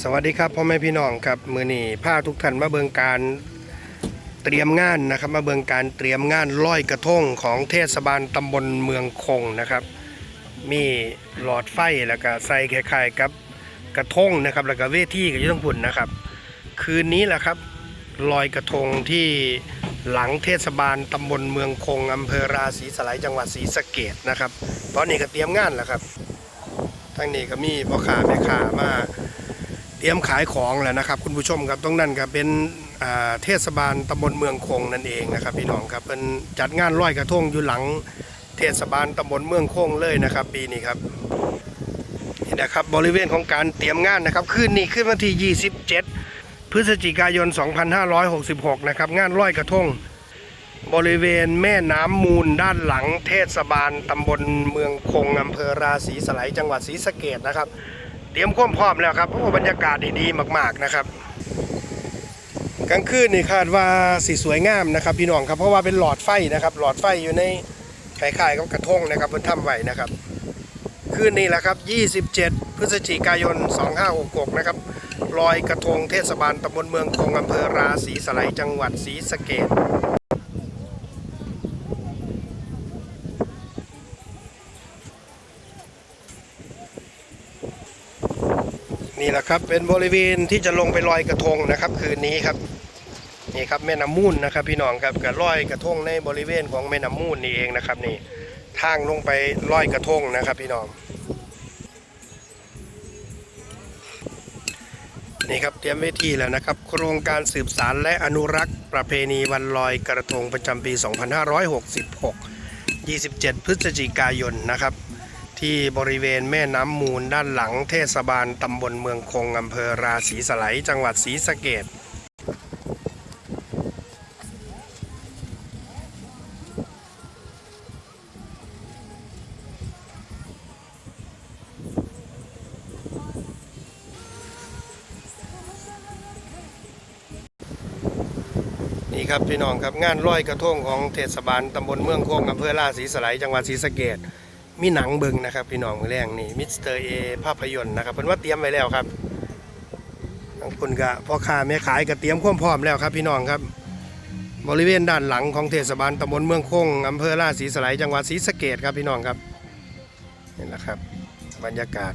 สวัสดีครับพ่อแม่พี่น้องครับมือนี้าทุกท่านมาเบิงการเตรียมงานนะครับ มาเบิงการเตรียมงานลอยกระทงของเทศบาลตำบลเมืองคงนะครับ มีหลอดไฟแล้วก็ใส่คล้ายๆกับกระทงนะครับ แล้วก็เวทีก็อยังต้องพุ่นนะครับ คืนนี้แหละครับลอยกระทงที่หลังเทศบาลตำบลเมืองคงอำเภอราศีสไลยจังหวัดศรีสะเกดนะครับ ตอนนี้ก็เตรียมงานแล้วครับทั้งนี้ก็มีพ่อค้าแม่ค้ามา เตรียมขายของแล้วนะครับ คุณผู้ชมครับตรงนั้นก็เป็นเทศบาลตำบลเมืองคงนั่นเองนะครับพี่น้องครับเป็นจัดงานลอยกระทงอยู่หลัง เทศบาลตำบลเมืองคงเลยนะครับ ปีนี้ครับนี่นะครับบริเวณของการเตรียมงานนะครับคืนนี้ขึ้นวันที่ 27 พฤศจิกายน 2566 นะครับงานลอยกระทง บริเวณแม่น้ำมูลด้านหลัง เทศบาลตำบลเมืองคงอำเภอราศีสไลยจังหวัดศรีสะเกดนะครับ เตรียมความพร้อมแล้วครับโอ้บรรยากาศดีๆมาก ๆนะครับกลางคืนนี่คาดว่าสีสวยงามนะครับ พี่น้องครับเพราะว่าเป็นหลอดไฟนะครับ หลอดไฟอยู่ในคล้ายๆกับกระทงนะครับเพิ่นทำไว้นะครับ คืนนี้แหละครับ 27 พฤศจิกายน 2566 นะครับลอยกระทงเทศบาลตำบลเมืองคงอำเภอราศีสไลจังหวัดศรีสะเกษ นี่แหละครับเป็นบริเวณที่จะลงไปลอยกระทงนะครับ คืนนี้ครับนี่ครับแม่น้ำมูลนะครับ พี่น้องครับกับลอยกระทงในบริเวณของแม่น้ำมูลนี่เองนะครับ นี่ทางลงไปลอยกระทงนะครับ พี่น้องนี่ครับเตรียมเวทีแล้วนะครับ โครงการสืบสารและอนุรักษ์ ประเพณีวันลอยกระทงประจำปี 2566 27 พฤศจิกายนนะครับ ที่บริเวณแม่น้ำมูลด้านหลังเทศบาลตำบลเมืองคงอำเภอราศีสไลยจังหวัดศรีสะเกดนี่ครับพี่น้องครับงานลอยกระทงของเทศบาลตำบลเมืองคงอำเภอราศีสไลยจังหวัดศรีสะเกด มีหนังเบิงนะครับพี่น้องมือแรงนี่มิสเตอร์เอภาพยนตร์นะครับเพิ่นว่าเตรียมไว้แล้วครับทางคนกะพ่อค้าแม่ขายก็เตรียมความพร้อมแล้วครับพี่น้องครับ บริเวณด้านหลังของเทศบาลตำบลเมืองคงอำเภอราศีสไลยจังหวัดศรีสะเกดครับพี่น้องครับนี่แหละครับ บรรยากาศ